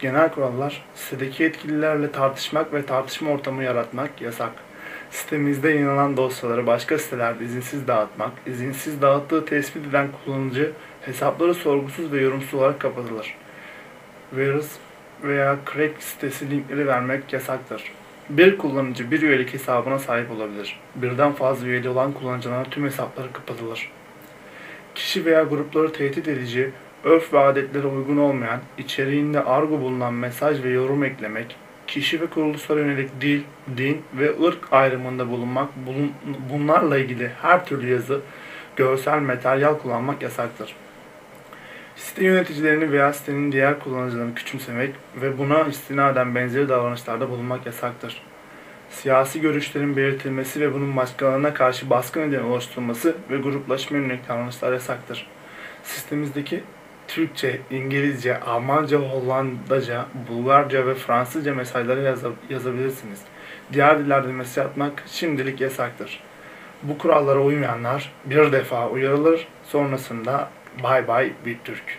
Genel kurallar, sitedeki yetkililerle tartışmak ve tartışma ortamı yaratmak yasak. Sitemizde yayınlanan dosyaları başka sitelerde izinsiz dağıtmak, izinsiz dağıttığı tespit edilen kullanıcı hesapları sorgusuz ve yorumsuz olarak kapatılır. Virus veya crack sitesi linkleri vermek yasaktır. Bir kullanıcı bir üyelik hesabına sahip olabilir. Birden fazla üyeli olan kullanıcıların tüm hesapları kapatılır. Kişi veya grupları tehdit edici, örf ve adetlere uygun olmayan, içeriğinde argo bulunan mesaj ve yorum eklemek, kişi ve kuruluşlara yönelik dil, din ve ırk ayrımında bulunmak, bulun, bunlarla ilgili her türlü yazı, görsel materyal kullanmak yasaktır. Site yöneticilerini veya sitenin diğer kullanıcılarını küçümsemek ve buna istinaden benzeri davranışlarda bulunmak yasaktır. Siyasi görüşlerin belirtilmesi ve bunun başkalarına karşı baskı nedeni oluşturulması ve gruplaşma yönelik davranışlar yasaktır. Sistemimizdeki Türkçe, İngilizce, Almanca, Hollandaca, Bulgarca ve Fransızca mesajları yaza- yazabilirsiniz. Diğer dillerde mesaj atmak şimdilik yasaktır. Bu kurallara uymayanlar bir defa uyarılır, sonrasında bay bay bir Türk.